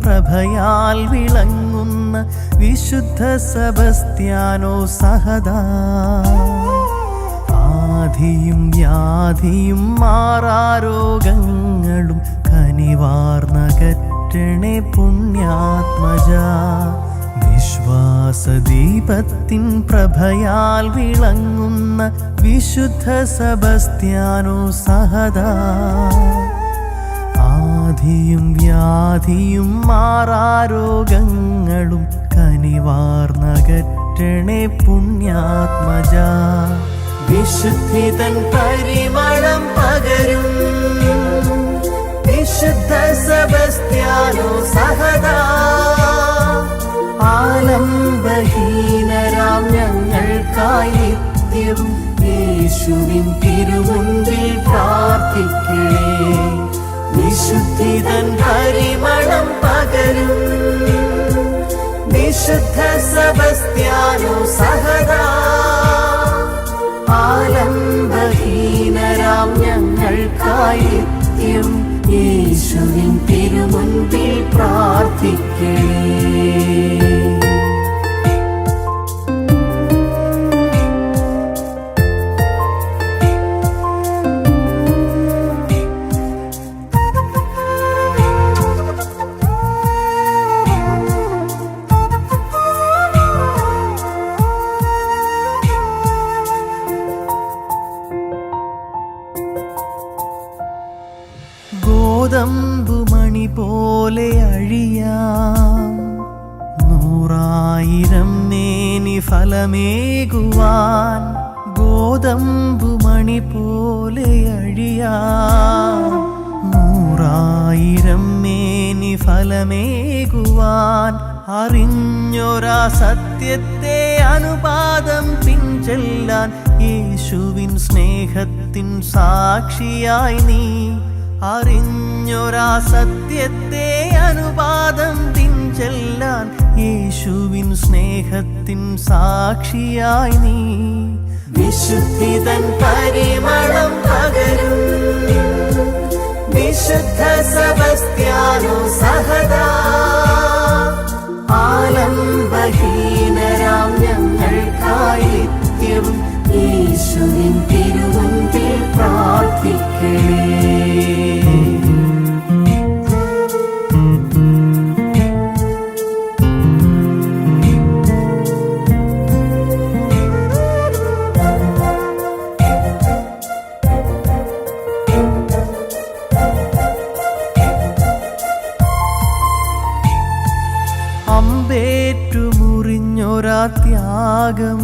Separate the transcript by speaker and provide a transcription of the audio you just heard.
Speaker 1: പ്രഭയാൽ വിളങ്ങുന്ന വിശുദ്ധ സബസ്ത്യാനോ സഹദാ. ആധിയും വ്യാധിയും മാറാരോഗങ്ങളും കനിവാർന്നകറ്റണേ പുണ്യാത്മജ. വിശ്വാസദീപത്തിൻ പ്രഭയാൽ വിളങ്ങുന്ന വിശുദ്ധ സബസ്ത്യാനോ സഹദാ. ആധിയും വ്യാധിയും മാറാരോഗങ്ങളും കനിവാർന്നകറ്റണേ പുണ്യാത്മജ. വിശുദ്ധിതൻ പരിമളം പകരും വിശുദ്ധ സബസ്ത്യാനോ സഹദാ ആലംബഹീനരാം ഞങ്ങൾക്കായി നിത്യവും യേശുവിൻ തിരുമുൻപിൽ പ്രാർത്ഥിക്കണേ. വിശുദ്ധിതൻ പരിമളം പകരും. വിശുദ്ധ സബസ്ത്യാനോ സഹദാ ആലംബഹീനരാം ഞങ്ങൾക്കായി നിത്യം യേശുവിൻ തിരുമുൻപിൽ പ്രാർത്ഥിക്കണേ. ഗോതമ്പുമണി പോലെ അഴിയാം. നൂറായിരം നേനി ഫലമേകുവാൻ ഗോതമ്പുമണി പോലെ അഴിയാം. നൂറായിരം മേനി ഫലമേകുവാൻ അറിഞ്ഞൊരാ സത്യത്തെ അനുപാദം പിഞ്ചെല്ലാൻ യേശുവിൻ സ്നേഹത്തിൻ സാക്ഷിയായി നീ. അറിഞ്ഞൊരാ സത്യത്തെ അനുപാതം തിഞ്ചെല്ലാൻ യേശുവിൻ സ്നേഹത്തിൻ സാക്ഷിയായി നീ. വിശുദ്ധിതൻ പരിമളം പകരും വിശുദ്ധ സബസ്ത്യാനോ സഹദാ ആലംബഹീനരാം ഞങ്ങൾക്കായി യേശുവിൻ തിരുവന്തിൽ പ്രാർത്ഥിക്കണേ. അമ്പേറ്റു മുറിഞ്ഞൊരാ ത്യാഗം